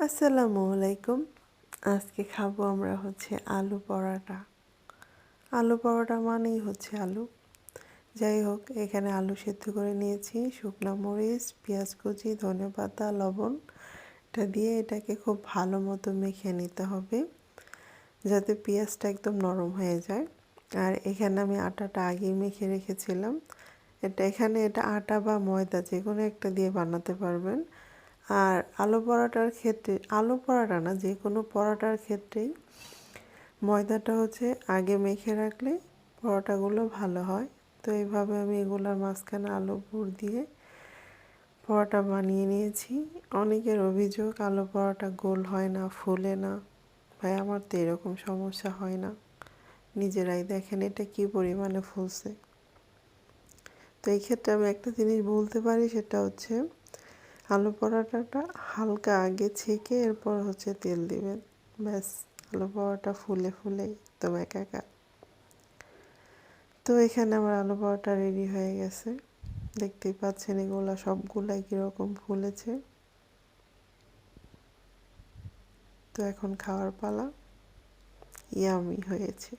আসসালামু আলাইকুম। আজকে খাব আমরা হচ্ছে আলু পরোটা। আলু পরোটা মানেই হচ্ছে আলু। যাই হোক, এখানে আলু সেদ্ধ করে নিয়েছি। শুকনো মরিচ, পেঁয়াজ কুচি, ধনে পাতা, লবণ, এটা দিয়ে এটাকে খুব ভালো মতো মেখে নিতে হবে, যাতে পেঁয়াজটা একদম নরম হয়ে যায়। আর এখানে আমি আটাটা আগেই মেখে রেখেছিলাম। এটা এখানে এটা আটা বা ময়দা যে কোনো একটা দিয়ে বানাতে পারবেন। আর আলু পরোটার ক্ষেত্রে, আলু পরোটা না, যে কোনো পরোটার ক্ষেত্রেই ময়দাটা হচ্ছে আগে মেখে রাখলে পরোটাগুলো ভালো হয়। তো এইভাবে আমি এগুলোর মাঝখানে আলু পুর দিয়ে পরোটা বানিয়ে নিয়েছি। অনেকের অভিযোগ আলু পরোটা গোল হয় না, ফুলে না। ভাই, আমার তো এরকম সমস্যা হয় না। নিজেরাই দেখেন এটা কি পরিমাণে ফুলছে। তো এই ক্ষেত্রে আমি একটা জিনিস বলতে পারি, সেটা হচ্ছে আলু পরোটাটা হালকা আগে ছেঁকে এরপর হচ্ছে তেল দিবেন। ব্যাস, আলু পরোটা ফুলে ফুলে একদম একা তো এখানে আমার আলু পরোটা রেডি হয়ে গেছে। দেখতেই পাচ্ছেন এগুলো সবগুলাই কীরকম ফুলেছে। তো এখন খাওয়ার পালা। ইয়ামি হয়েছে।